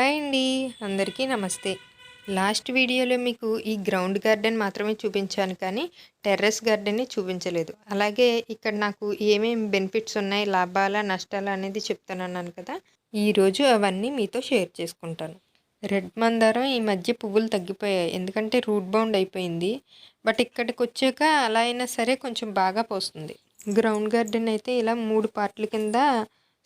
Hi అండి. అందరికీ నమస్తే. లాస్ట్ వీడియోలో మీకు ఈ గ్రౌండ్ గార్డెన్ మాత్రమే చూపించాను కానీ టెర్రస్ గార్డెన్ని చూపించలేదు. అలాగే ఇక్కడ నాకు ఏమేమి బెనిఫిట్స్ ఉన్నాయి లాభాల నష్టాలు అనేది చెప్తానన్నాను కదా. ఈరోజు అవన్నీ మీతో షేర్ చేసుకుంటాను. రెడ్ మందారం ఈ మధ్య పువ్వులు తగ్గిపోయాయి. ఎందుకంటే రూట్ బౌండ్ అయిపోయింది. బట్ ఇక్కడికి వచ్చాక అలా అయినా సరే కొంచెం బాగా పోస్తుంది. గ్రౌండ్ గార్డెన్ అయితే ఇలా మూడు పార్ట్ల కింద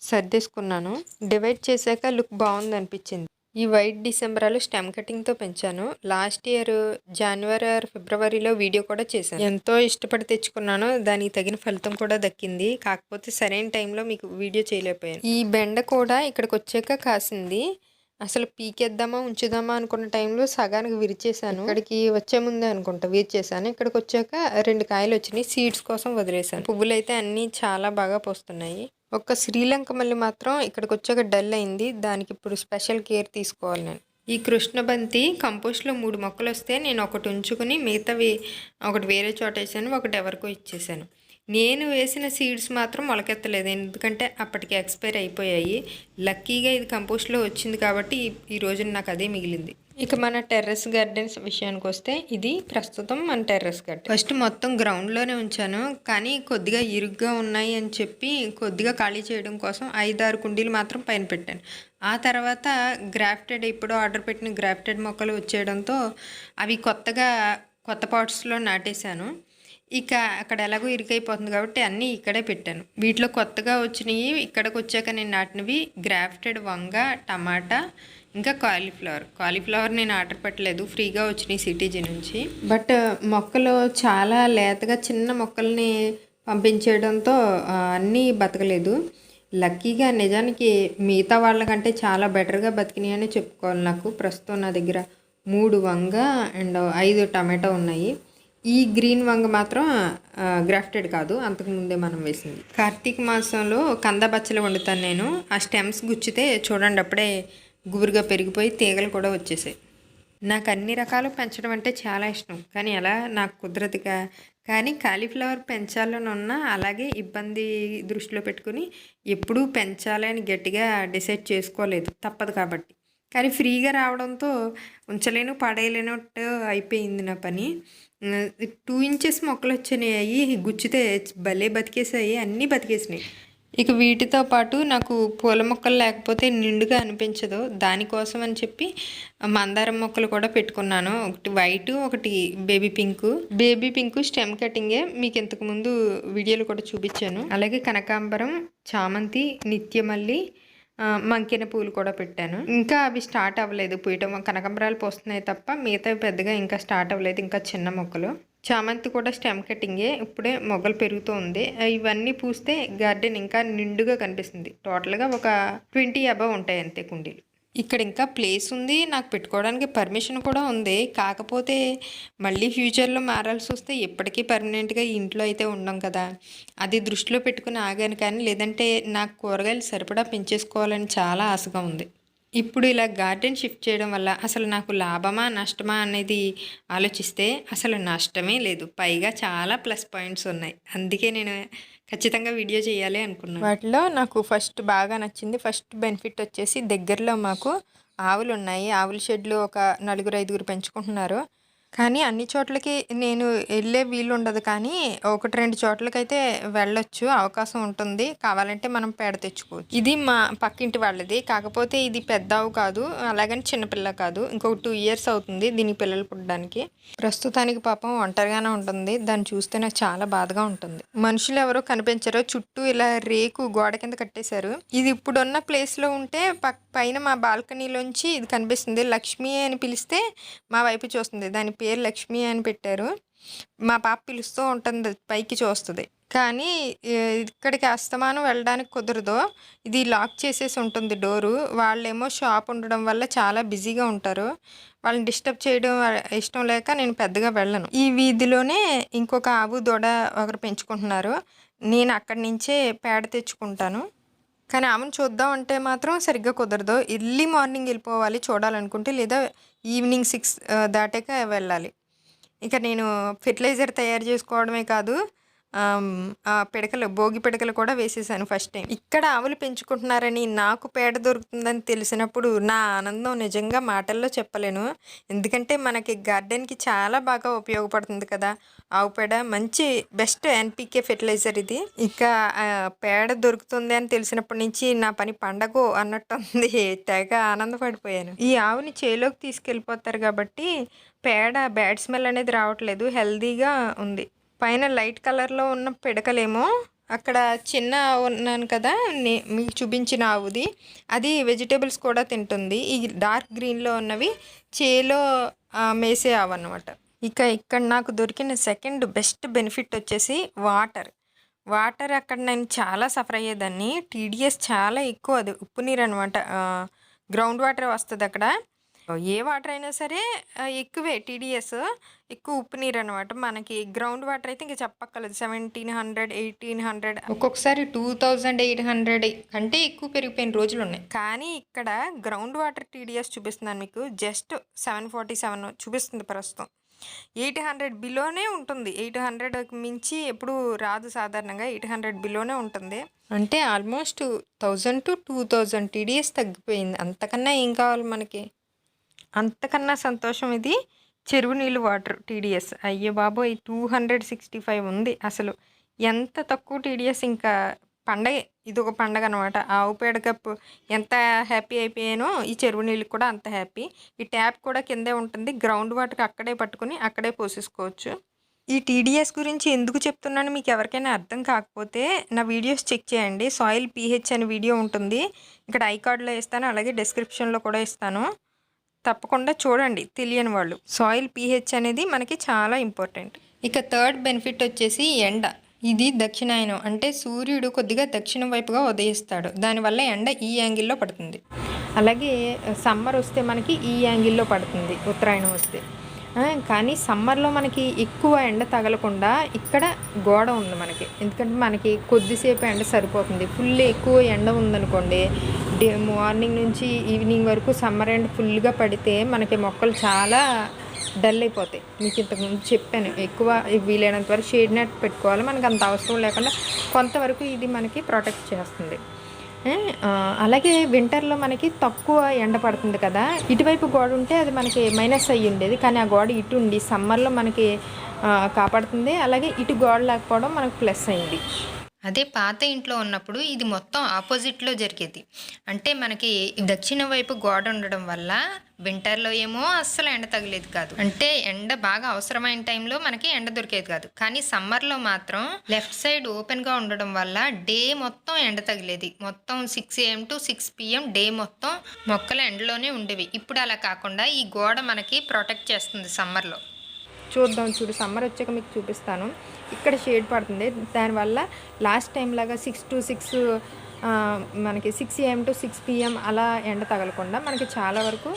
సర్దేసుకున్నాను. డివైడ్ చేశాక లుక్ బాగుంది అనిపించింది ఈ వైట్ డిసెంబరాలు స్టెమ్ కటింగ్తో పెంచాను. లాస్ట్ ఇయర్ జనవరి ఆర్ ఫిబ్రవరిలో వీడియో కూడా చేశాను. ఎంతో ఇష్టపడి తెచ్చుకున్నాను. దానికి తగిన ఫలితం కూడా దక్కింది. కాకపోతే సరైన టైంలో మీకు వీడియో చేయలేకపోయాను. ఈ బెండ కూడా ఇక్కడికి వచ్చాక కాసింది. అసలు పీకేద్దామా ఉంచుదామా అనుకున్న టైంలో సగానికి విరిచేసాను ఇక్కడికి వచ్చే ముందే అనుకుంటా విరిచేసాను ఇక్కడికి వచ్చాక రెండు కాయలు వచ్చినాయి సీడ్స్ కోసం వదిలేసాను పువ్వులు అయితే అన్నీ చాలా బాగా పోస్తున్నాయి. ఒక్క శ్రీలంక మళ్ళీ మాత్రం ఇక్కడికి వచ్చాక డల్ అయింది. దానికి ఇప్పుడు స్పెషల్ కేర్ తీసుకోవాలి నేను. ఈ కృష్ణబంతి కంపోస్ట్లో మూడు మొక్కలు వస్తే నేను ఒకటి ఉంచుకుని మిగతావి ఒకటి వేరే చోట వేసాను ఒకటి ఎవరికో ఇచ్చేసాను. నేను వేసిన సీడ్స్ మాత్రం మొలకెత్తలేదు. ఎందుకంటే అప్పటికి ఎక్స్పైర్ అయిపోయాయి. లక్కీగా ఇది కంపోస్ట్లో వచ్చింది కాబట్టి ఈ- రోజున నాకు అదే మిగిలింది. ఇక మన టెర్రస్ గార్డెన్స్ విషయానికి వస్తే ఇది ప్రస్తుతం మన టెర్రస్ గార్డెన్. ఫస్ట్ మొత్తం గ్రౌండ్లోనే ఉంచాను. కానీ కొద్దిగా ఇరుగ్గా ఉన్నాయి అని చెప్పి కొద్దిగా ఖాళీ చేయడం కోసం ఐదారు కుండీలు మాత్రం పైన పెట్టాను. ఆ తర్వాత గ్రాఫ్టెడ్ ఇప్పుడు ఆర్డర్ పెట్టిన గ్రాఫ్టెడ్ మొక్కలు వచ్చేయడంతో అవి కొత్తగా కొత్త పాట్స్లో నాటేశాను. ఇక అక్కడ ఎలాగో ఇరుకైపోతుంది కాబట్టి అన్నీ ఇక్కడే పెట్టాను. వీటిలో కొత్తగా వచ్చినవి ఇక్కడికి వచ్చాక నేను నాటినవి గ్రాఫ్టెడ్ వంగ టమాటా ఇంకా కాలీఫ్లవర్. కాలీఫ్లవర్ నేను ఆర్డర్ పెట్టలేదు. ఫ్రీగా వచ్చినాయి సిటీజీ నుంచి. బట్ మొక్కలు చాలా లేతగా చిన్న మొక్కల్ని పంపించేయడంతో అన్నీ బతకలేదు. లక్కీగా నిజానికి మిగతా వాళ్ళకంటే చాలా బెటర్గా బతికినాయి అని చెప్పుకోవాలి నాకు. ప్రస్తుతం నా దగ్గర మూడు వంగ అండ్ ఐదు టమాటో ఉన్నాయి. ఈ గ్రీన్ వంగ మాత్రం గ్రాఫ్టెడ్ కాదు. అంతకుముందే మనం వేసింది. కార్తీక మాసంలో కంద బచ్చలు వండుతాను నేను. ఆ స్టెమ్స్ గుచ్చితే చూడండి అప్పుడే గుబురుగా పెరిగిపోయి తీగలు కూడా వచ్చేసాయి. నాకు అన్ని రకాలు పెంచడం అంటే చాలా ఇష్టం. కానీ ఎలా నాకు కుదరదుగా. కానీ కాలీఫ్లవర్ పెంచాలని ఉన్నా అలాగే ఇబ్బంది దృష్టిలో పెట్టుకుని ఎప్పుడూ పెంచాలని గట్టిగా డిసైడ్ చేసుకోలేదు. తప్పదు కాబట్టి. కానీ ఫ్రీగా రావడంతో ఉంచలేను పడేయలేనట్టు అయిపోయింది నా పని. టూ ఇంచెస్ మొక్కలు వచ్చినాయి గుచ్చితే భలే బతికేసాయి అన్నీ బతికేసినాయి. ఇక వీటితో పాటు నాకు పూల మొక్కలు లేకపోతే నిండుగా అనిపించదు. దానికోసం అని చెప్పి మందారం మొక్కలు కూడా పెట్టుకున్నాను. ఒకటి వైట్ ఒకటి baby pink. Baby pink stem కటింగే మీకు ఇంతకుముందు వీడియోలు కూడా చూపించాను. అలాగే కనకాంబరం చామంతి నిత్యమల్లి మంకిన పూలు కూడా పెట్టాను. ఇంకా అవి స్టార్ట్ అవ్వలేదు. పూయటం కనకాంబరాలు పోస్తున్నాయి తప్ప మిగతావి పెద్దగా ఇంకా స్టార్ట్ అవ్వలేదు. ఇంకా చిన్న మొక్కలు. చామంతి కూడా స్టెమ్ కటింగే ఇప్పుడే మొగ్గలు పెరుగుతూ ఉంది. ఇవన్నీ పూస్తే గార్డెన్ ఇంకా నిండుగా కనిపిస్తుంది. టోటల్గా ఒక ట్వంటీ అబవ్ ఉంటాయి అంతే కుండీలు. ఇక్కడ ఇంకా ప్లేస్ ఉంది నాకు పెట్టుకోవడానికి పర్మిషన్ కూడా ఉంది. కాకపోతే మళ్ళీ ఫ్యూచర్లో మారాల్సి వస్తే ఎప్పటికీ పర్మనెంట్గా ఇంట్లో అయితే ఉండం కదా. అది దృష్టిలో పెట్టుకుని ఆగాను కానీ లేదంటే నాకు కూరగాయలు సరిపడా పెంచేసుకోవాలని చాలా ఆశగా ఉంది. ఇప్పుడు ఇలా గార్డెన్ షిఫ్ట్ చేయడం వల్ల అసలు నాకు లాభమా నష్టమా అనేది ఆలోచిస్తే అసలు నష్టమే లేదు. పైగా చాలా ప్లస్ పాయింట్స్ ఉన్నాయి. అందుకే నేను ఖచ్చితంగా వీడియో చేయాలి అనుకున్నాను. వాటిలో నాకు ఫస్ట్ బాగా నచ్చింది. ఫస్ట్ బెనిఫిట్ వచ్చేసి దగ్గరలో మాకు ఆవులు ఉన్నాయి ఆవుల షెడ్లు ఒక నలుగురు ఐదుగురు పెంచుకుంటున్నారు. కానీ అన్ని చోట్లకి నేను వెళ్ళే వీలు ఉండదు. కానీ ఒకటి రెండు చోట్లకైతే వెళ్ళొచ్చు అవకాశం ఉంటుంది. కావాలంటే మనం పేడ తెచ్చుకోవచ్చు. ఇది మా పక్కింటి వాళ్ళది. కాకపోతే ఇది పెద్దవు కాదు. అలాగని చిన్నపిల్ల కాదు. ఇంకొక టూ ఇయర్స్ అవుతుంది దీని పిల్లలు పుట్టడానికి. ప్రస్తుతానికి పాపం ఒంటరిగానే ఉంటుంది. దాన్ని చూస్తే నాకు చాలా బాధగా ఉంటుంది. మనుషులు ఎవరో కనిపించారో. చుట్టూ ఇలా రేకు గోడ కింద కట్టేశారు. ఇది ఇప్పుడున్న ప్లేస్లో ఉంటే పక్ పైన మా బాల్కనీలోంచి ఇది కనిపిస్తుంది. లక్ష్మి అని పిలిస్తే మా వైపు చూస్తుంది. దాని పేరు లక్ష్మి అని పెట్టారు. మా పాప పిలుస్తూ ఉంటుంది. పైకి చూస్తుంది. కానీ ఇక్కడికి అస్తమానం వెళ్ళడానికి కుదరదు. ఇది లాక్ చేసేసి ఉంటుంది డోరు. వాళ్ళేమో షాప్ ఉండడం వల్ల చాలా బిజీగా ఉంటారు. వాళ్ళని డిస్టర్బ్ చేయడం ఇష్టం లేక నేను పెద్దగా వెళ్ళను. ఈ వీధిలోనే ఇంకొక ఆవు దూడ ఒకరు పెంచుకుంటున్నారు. నేను అక్కడి నుంచే పేడ తెచ్చుకుంటాను. కానీ ఆమెను చూద్దాం అంటే మాత్రం సరిగ్గా కుదరదు. ఎర్లీ మార్నింగ్ వెళ్ళిపోవాలి చూడాలనుకుంటే లేదా ఈవినింగ్ సిక్స్ దాటాక వెళ్ళాలి. ఇక నేను ఫెర్టిలైజర్ తయారు చేసుకోవడమే కాదు పిడకలు భోగి పిడకలు కూడా వేసేసాను ఫస్ట్ టైం ఇక్కడ ఆవులు పెంచుకుంటున్నారని నాకు పేడ దొరుకుతుందని తెలిసినప్పుడు నా ఆనందం నిజంగా మాటల్లో చెప్పలేను. ఎందుకంటే మనకి గార్డెన్కి చాలా బాగా ఉపయోగపడుతుంది కదా. ఆవు పేడ మంచి బెస్ట్ ఎన్పికే ఫెర్టిలైజర్ ఇది. ఇక పేడ దొరుకుతుంది అని తెలిసినప్పటి నుంచి నా పని పండగో అన్నట్టు ఉంది తెగ ఆనందపడిపోయాను. ఈ ఆవుని చేలోకి తీసుకెళ్ళిపోతారు కాబట్టి పేడ బ్యాడ్ స్మెల్ అనేది రావట్లేదు. హెల్దీగా ఉంది. పైన లైట్ కలర్లో ఉన్న పిడకలేమో అక్కడ చిన్న ఉన్నాను కదా మీకు చూపించిన ఆవుది అది వెజిటేబుల్స్ కూడా తింటుంది. ఈ డార్క్ గ్రీన్లో ఉన్నవి చేలో మేసే ఆవు అన్నమాట ఇక ఇక్కడ నాకు దొరికిన సెకండ్ బెస్ట్ బెనిఫిట్ వచ్చేసి వాటర్. వాటర్ అక్కడ నేను చాలా సఫర్ అయ్యేదాన్ని. టీడీఎస్ చాలా ఎక్కువ అది ఉప్పు నీరు అనమాట గ్రౌండ్ వాటర్ వస్తుంది అక్కడ ఏ వాటర్ అయినా సరే ఎక్కువే టీడీఎస్ ఎక్కువ ఉప్పు నీరు అనమాట మనకి గ్రౌండ్ వాటర్ అయితే ఇంకా చెప్పక్కర్లేదు. సెవెంటీన్ హండ్రెడ్ ఎయిటీన్ హండ్రెడ్ ఒక్కొక్కసారి టూ థౌజండ్ ఎయిట్ హండ్రెడ్ కంటే ఎక్కువ పెరిగిపోయిన రోజులు ఉన్నాయి కానీ ఇక్కడ గ్రౌండ్ వాటర్ టీడీఎస్ చూపిస్తున్నాను మీకు. జస్ట్ సెవెన్ ఫార్టీ సెవెన్ చూపిస్తుంది ప్రస్తుతం. ఎయిట్ హండ్రెడ్ బిలోనే ఉంటుంది. ఎయిట్ హండ్రెడ్ మించి ఎప్పుడు రాదు సాధారణంగా. ఎయిట్ హండ్రెడ్ బిలోనే ఉంటుంది. అంటే almost thousand to two thousand TDS తగ్గిపోయింది. అంతకన్నా ఏం కావాలి మనకి? అంతకన్నా సంతోషం ఇది చెరువు నీళ్ళు వాటర్ టీడీఎస్. అయ్యో బాబోయ్ టూ హండ్రెడ్ సిక్స్టీ ఫైవ్ ఉంది అసలు. ఎంత తక్కువ టీడీఎస్ ఇంకా పండగ ఇది ఒక పండగ అనమాట ఆవు పేడ కప్పు ఎంత హ్యాపీ అయిపోయానో ఈ చెరువు నీళ్ళు కూడా అంత హ్యాపీ. ఈ ట్యాప్ కూడా కిందే ఉంటుంది గ్రౌండ్ వాటర్కి అక్కడే పట్టుకుని అక్కడే పోసేసుకోవచ్చు. ఈ టీడీఎస్ గురించి ఎందుకు చెప్తున్నాను మీకు ఎవరికైనా అర్థం కాకపోతే నా వీడియోస్ చెక్ చేయండి. సాయిల్ పీహెచ్ అనే వీడియో ఉంటుంది. ఇక్కడ ఐ కార్డ్లో ఇస్తాను అలాగే డిస్క్రిప్షన్లో కూడా ఇస్తాను తప్పకుండా చూడండి తెలియని వాళ్ళు. సాయిల్ పీహెచ్ అనేది మనకి చాలా ఇంపార్టెంట్ ఇక థర్డ్ బెనిఫిట్ వచ్చేసి ఎండ. ఇది దక్షిణాయనం అంటే సూర్యుడు కొద్దిగా దక్షిణం వైపుగా ఉదయిస్తాడు. దానివల్ల ఎండ ఈ యాంగిల్లో పడుతుంది. అలాగే సమ్మర్ వస్తే మనకి ఈ యాంగిల్లో పడుతుంది ఉత్తరాయణం వస్తే. కానీ సమ్మర్లో మనకి ఎక్కువ ఎండ తగలకుండా ఇక్కడ గోడ ఉంది మనకి. ఎందుకంటే మనకి కొద్దిసేపు ఎండ సరిపోతుంది. ఫుల్ ఎక్కువ ఎండ ఉందనుకోండి డే మార్నింగ్ నుంచి ఈవినింగ్ వరకు సమ్మర్ ఎండ ఫుల్గా పడితే మనకి మొక్కలు చాలా డల్ అయిపోతాయి. మీకు ఇంతకుముందు చెప్పాను ఎక్కువ వీలైనంత వరకు షేడ్ నెట్ పెట్టుకోవాలి. మనకు అంత అవసరం లేకుండా కొంతవరకు ఇది మనకి ప్రొటెక్ట్ చేస్తుంది. అలాగే వింటర్లో మనకి తక్కువ ఎండ పడుతుంది కదా. ఇటువైపు గోడ ఉంటే అది మనకి మైనస్ అయ్యి ఉండేది. కానీ ఆ గోడ ఇటు ఉండి సమ్మర్లో మనకి కాపాడుతుంది. అలాగే ఇటు గోడ లేకపోవడం మనకు ప్లస్ అయింది. అదే పాత ఇంట్లో ఉన్నప్పుడు ఇది మొత్తం ఆపోజిట్లో జరిగేది. అంటే మనకి దక్షిణ వైపు గోడ ఉండడం వల్ల వింటర్లో ఏమో అస్సలు ఎండ తగిలేది కాదు. అంటే ఎండ బాగా అవసరమైన టైంలో మనకి ఎండ దొరికేది కాదు. కానీ సమ్మర్లో మాత్రం లెఫ్ట్ సైడ్ ఓపెన్గా ఉండడం వల్ల డే మొత్తం ఎండ తగిలేది. మొత్తం six AM to six PM day మొత్తం మొక్కలు ఎండలోనే ఉండేవి. ఇప్పుడు అలా కాకుండా ఈ గోడ మనకి ప్రొటెక్ట్ చేస్తుంది సమ్మర్లో. చూద్దాం చూడు సమ్మర్ వచ్చాక మీకు చూపిస్తాను. ఇక్కడ షేడ్ పడుతుంది. దానివల్ల లాస్ట్ టైం లాగా సిక్స్ టు సిక్స్ మనకి six AM to six PM అలా ఎండ తగలకుండా మనకి చాలా వరకు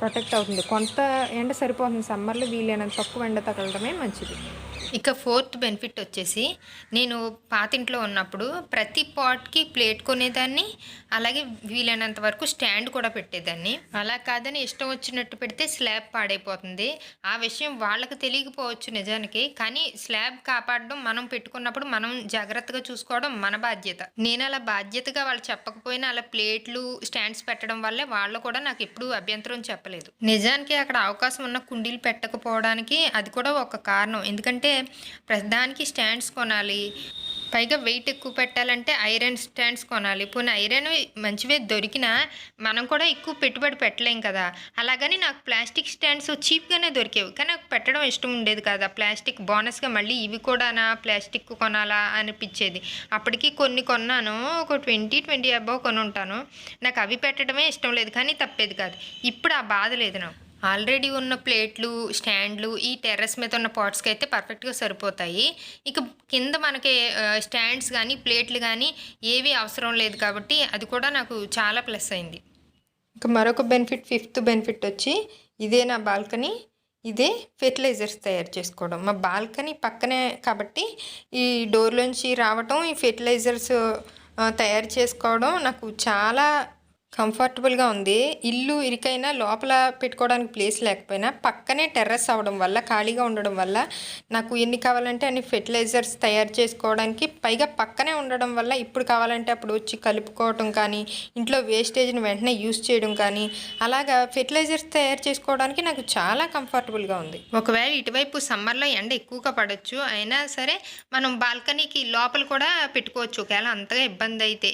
ప్రొటెక్ట్ అవుతుంది. కొంత ఎండ సరిపోతుంది. సమ్మర్లో వీలైనంత తక్కువ ఎండ తగలడమే మంచిది. ఇక ఫోర్త్ బెనిఫిట్ వచ్చేసి నేను పాతింట్లో ఉన్నప్పుడు ప్రతి పాట్కి ప్లేట్ కొనేదాన్ని అలాగే వీలైనంత వరకు స్టాండ్ కూడా పెట్టేదాన్ని. అలా కాదని ఇష్టం వచ్చినట్టు పెడితే స్లాబ్ పాడైపోతుంది. ఆ విషయం వాళ్ళకి తెలియకపోవచ్చు నిజానికి కానీ స్లాబ్ కాపాడడం మనం పెట్టుకున్నప్పుడు మనం జాగ్రత్తగా చూసుకోవడం మన బాధ్యత. నేను అలా బాధ్యతగా వాళ్ళు చెప్పకపోయినా అలా ప్లేట్లు స్టాండ్స్ పెట్టడం వల్లే వాళ్ళు కూడా నాకు ఎప్పుడూ అభ్యంతరం చెప్పలేదు. నిజానికి అక్కడ అవకాశం ఉన్న కుండీలు పెట్టకపోవడానికి అది కూడా ఒక కారణం. ఎందుకంటే ప్రధానికి స్టాండ్స్ కొనాలి. పైగా వెయిట్ ఎక్కువ పెట్టాలంటే ఐరన్ స్టాండ్స్ కొనాలి. పోనీ ఐరన్ మంచివే దొరికినా మనం కూడా ఎక్కువ పెట్టుబడి పెట్టలేం కదా. అలాగని నాకు ప్లాస్టిక్ స్టాండ్స్ చీప్గానే దొరికేవి. కానీ నాకు పెట్టడం ఇష్టం ఉండేది కదా. ప్లాస్టిక్ బోనస్గా మళ్ళీ ఇవి కూడానా? ప్లాస్టిక్ కొనాలా? అనిపించేది. అప్పటికి కొన్ని కొన్నాను. ఒక ట్వంటీ ట్వంటీ అబ్బో కొని ఉంటాను నాకు అవి పెట్టడమే ఇష్టం లేదు. కానీ తప్పేది కాదు. ఇప్పుడు ఆ బాధ లేదు నాకు. ఆల్రెడీ ఉన్న ప్లేట్లు స్టాండ్లు ఈ టెర్రస్ మీద ఉన్న పాట్స్కి అయితే పర్ఫెక్ట్గా సరిపోతాయి. ఇక కింద మనకి స్టాండ్స్ కానీ ప్లేట్లు కానీ ఏవి అవసరం లేదు కాబట్టి అది కూడా నాకు చాలా ప్లస్ అయింది. ఇంకా మరొక బెనిఫిట్ ఫిఫ్త్ బెనిఫిట్ వచ్చి ఇదే నా బాల్కనీ. ఇదే ఫెర్టిలైజర్స్ తయారు చేసుకోవడం. మా బాల్కనీ పక్కనే కాబట్టి ఈ డోర్లోంచి రావటం ఈ ఫెర్టిలైజర్స్ తయారు చేసుకోవడం నాకు చాలా కంఫర్టబుల్గా ఉంది. ఇల్లు ఇరికైనా లోపల పెట్టుకోవడానికి ప్లేస్ లేకపోయినా పక్కనే టెర్రస్ అవ్వడం వల్ల ఖాళీగా ఉండడం వల్ల నాకు ఎన్ని కావాలంటే అన్ని ఫెర్టిలైజర్స్ తయారు చేసుకోవడానికి పైగా పక్కనే ఉండడం వల్ల ఇప్పుడు కావాలంటే అప్పుడు వచ్చి కలుపుకోవటం కానీ ఇంట్లో వేస్టేజ్ని వెంటనే యూస్ చేయడం కానీ అలాగా ఫెర్టిలైజర్స్ తయారు చేసుకోవడానికి నాకు చాలా కంఫర్టబుల్గా ఉంది. ఒకవేళ ఇటువైపు సమ్మర్లో ఎండ ఎక్కువగా పడవచ్చు అయినా సరే మనం బాల్కనీకి లోపల కూడా పెట్టుకోవచ్చు. ఒకవేళ అంతగా ఇబ్బంది అయితే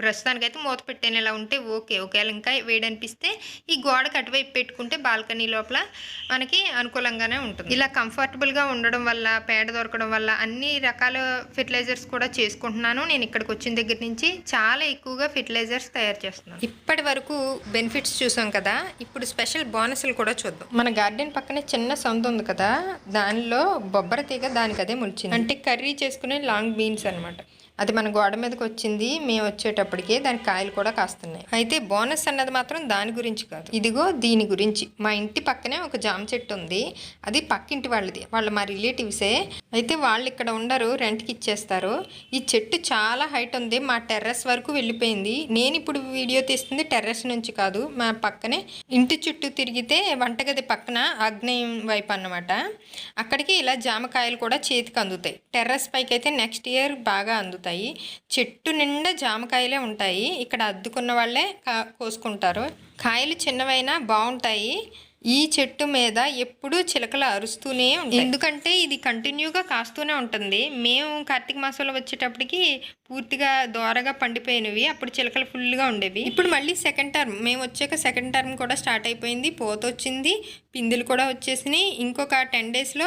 ప్రస్తుతానికైతే మూత పెట్టేలా ఉంటే ఓకే. ఒకవేళ ఇంకా వేడనిపిస్తే ఈ గోడకు అటువైపు పెట్టుకుంటే బాల్కనీ లోపల మనకి అనుకూలంగానే ఉంటుంది. ఇలా కంఫర్టబుల్గా ఉండడం వల్ల పేడ దొరకడం వల్ల అన్ని రకాల ఫెర్టిలైజర్స్ కూడా చేసుకుంటున్నాను. నేను ఇక్కడికి వచ్చిన దగ్గర నుంచి చాలా ఎక్కువగా ఫెర్టిలైజర్స్ తయారు చేస్తున్నాను. ఇప్పటి వరకు బెనిఫిట్స్ చూసాం కదా. ఇప్పుడు స్పెషల్ బోనస్లు కూడా చూద్దాం. మన గార్డెన్ పక్కనే చిన్న సంద ఉంది కదా. దానిలో బొబ్బర తీగ దానికి అదే ములిచింది అంటే కర్రీ చేసుకునే లాంగ్ బీన్స్ అన్నమాట. అది మన గోడ మీదకి వచ్చింది మేము వచ్చేటప్పటికే దాని కాయలు కూడా కాస్తున్నాయి. అయితే బోనస్ అన్నది మాత్రం దాని గురించి కాదు. ఇదిగో దీని గురించి. మా ఇంటి పక్కనే ఒక జామ చెట్టు ఉంది. అది పక్కింటి వాళ్ళది. వాళ్ళ మా రిలేటివ్సే అయితే వాళ్ళు ఇక్కడ ఉండరు రెంట్కి ఇచ్చేస్తారు. ఈ చెట్టు చాలా హైట్ ఉంది. మా టెర్రస్ వరకు వెళ్ళిపోయింది. నేను ఇప్పుడు వీడియో తీస్తుంది టెర్రస్ నుంచి కాదు. మా పక్కనే ఇంటి చుట్టూ తిరిగితే వంటగది పక్కన ఆగ్నేయం వైపు అన్నమాట. అక్కడికి ఇలా జామకాయలు కూడా చేతికి అందుతాయి. టెర్రస్ పైకి అయితే నెక్స్ట్ ఇయర్ బాగా అందుతాయి. చెట్టు నిండా జామకాయలే ఉంటాయి. ఇక్కడ అద్దుకున్న వాళ్ళే కోసుకుంటారు. కాయలు చిన్నవైనా బాగుంటాయి ఈ చెట్టు మీద ఎప్పుడూ చిలకలు అరుస్తూనే ఉంటాయి. ఎందుకంటే ఇది కంటిన్యూగా కాస్తూనే ఉంటుంది. మేము కార్తీక మాసంలో వచ్చేటప్పటికి పూర్తిగా దోరగా పండిపోయినవి అప్పుడు చిలకలు ఫుల్గా ఉండేవి. ఇప్పుడు మళ్ళీ సెకండ్ టర్మ్ మేము వచ్చాక సెకండ్ టర్మ్ కూడా స్టార్ట్ అయిపోయింది పోత వచ్చింది పిందులు కూడా వచ్చేసినాయి. ఇంకొక టెన్ డేస్లో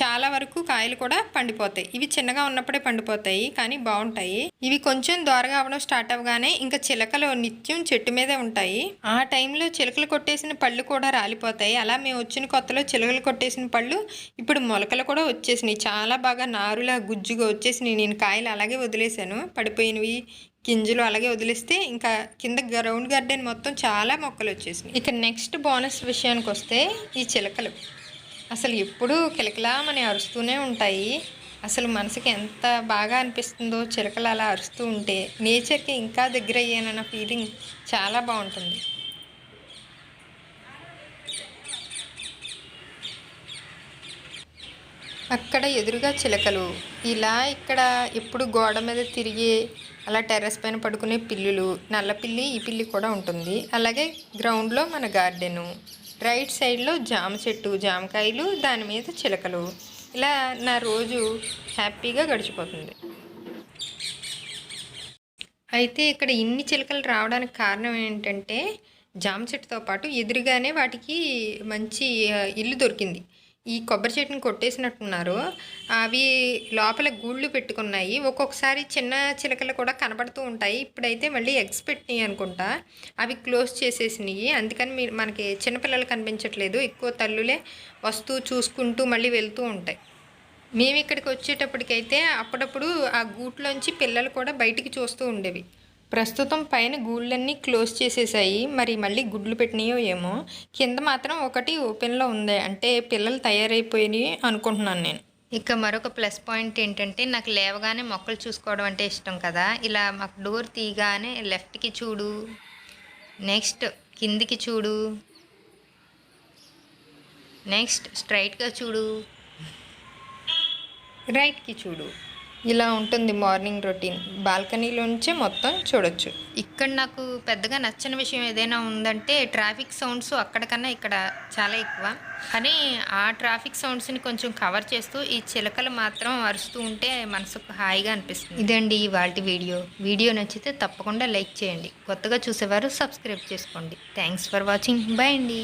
చాలా వరకు కాయలు కూడా పండిపోతాయి. ఇవి చిన్నగా ఉన్నప్పుడే పండిపోతాయి కానీ బాగుంటాయి. ఇవి కొంచెం దోరగా అవ్వడం స్టార్ట్ అవ్వగానే ఇంకా చిలకలు నిత్యం చెట్టు మీదే ఉంటాయి. ఆ టైంలో చిలకలు కొట్టేసిన పళ్ళు కూడా రాలిపోతాయి. అలా మేము వచ్చిన కొత్తలో చిలకలు కొట్టేసిన పళ్ళు ఇప్పుడు మొలకలు కూడా వచ్చేసినాయి. చాలా బాగా నారులా గుజ్జుగా వచ్చేసినాయి. నేను కాయలు అలాగే వదిలేశాను పడిపోయినవి గింజలు అలాగే వదిలేస్తే ఇంకా కింద గ్రౌండ్ గార్డెన్ మొత్తం చాలా మొక్కలు వచ్చేసినాయి. ఇక నెక్స్ట్ బోనస్ విషయానికి వస్తే ఈ చిలకలు. అసలు ఎప్పుడూ కిలకిలామని అరుస్తూనే ఉంటాయి. అసలు మనసుకి ఎంత బాగా అనిపిస్తుందో చిలకలు అలా అరుస్తూ ఉంటే నేచర్కి ఇంకా దగ్గర అయ్యానన్న ఫీలింగ్ చాలా బాగుంటుంది. అక్కడ ఎదురుగా చిలకలు. ఇలా ఇక్కడ ఎప్పుడు గోడ మీద తిరిగి అలా టెర్రస్ పైన పడుకునే పిల్లులు నల్ల పిల్లి ఈ పిల్లి కూడా ఉంటుంది. అలాగే గ్రౌండ్లో మన గార్డెను. రైట్ సైడ్లో జామ చెట్టు జామకాయలు దాని మీద చిలకలు. ఇలా నా రోజు హ్యాపీగా గడిచిపోతుంది. అయితే ఇక్కడ ఇన్ని చిలకలు రావడానికి కారణం ఏంటంటే జామ చెట్టుతో పాటు ఎదురుగానే వాటికి మంచి ఇల్లు దొరికింది. ఈ కొబ్బరి చెట్టుని కొట్టేసినట్టున్నారు. అవి లోపల గూళ్ళు పెట్టుకున్నాయి. ఒక్కొక్కసారి చిన్న చిలకలు కూడా కనబడుతూ ఉంటాయి. ఇప్పుడైతే మళ్ళీ ఎగ్స్ పెట్టినాయి అనుకుంటా. అవి క్లోజ్ చేసేసినాయి. అందుకని మీరు మనకి చిన్నపిల్లలు కనిపించట్లేదు. ఎక్కువ తల్లులే వస్తూ చూసుకుంటూ మళ్ళీ వెళ్తూ ఉంటాయి. మేము ఇక్కడికి వచ్చేటప్పటికైతే అప్పుడప్పుడు ఆ గూట్లోంచి పిల్లలు కూడా బయటికి చూస్తూ ఉండేవి. ప్రస్తుతం పైన గూళ్ళన్నీ క్లోజ్ చేసేసాయి. మరి మళ్ళీ గుడ్లు పెట్టినాయో ఏమో. కింద మాత్రం ఒకటి ఓపెన్లో ఉంది. అంటే పిల్లలు తయారైపోయినాయి అనుకుంటున్నాను నేను. ఇక మరొక ప్లస్ పాయింట్ ఏంటంటే నాకు లేవగానే మొక్కలు చూసుకోవడం అంటే ఇష్టం కదా. ఇలా మాకు డోర్ తీయగానే లెఫ్ట్కి చూడు నెక్స్ట్ కిందికి చూడు నెక్స్ట్ స్ట్రైట్గా చూడు. రైట్కి చూడు. ఇలా ఉంటుంది మార్నింగ్ రొటీన్. బాల్కనీలోంచే మొత్తం చూడొచ్చు. ఇక్కడ నాకు పెద్దగా నచ్చని విషయం ఏదైనా ఉందంటే ట్రాఫిక్ సౌండ్స్ అక్కడికన్నా ఇక్కడ చాలా ఎక్కువ. కానీ ఆ ట్రాఫిక్ సౌండ్స్ని కొంచెం కవర్ చేస్తూ ఈ చిలకలు మాత్రం అరుస్తూ ఉంటే మనసుకు హాయిగా అనిపిస్తుంది. ఇదండి ఇవాళ వీడియో. వీడియో నచ్చితే తప్పకుండా లైక్ చేయండి. కొత్తగా చూసేవారు సబ్స్క్రైబ్ చేసుకోండి. Thanks for watching. బాయ్ అండి.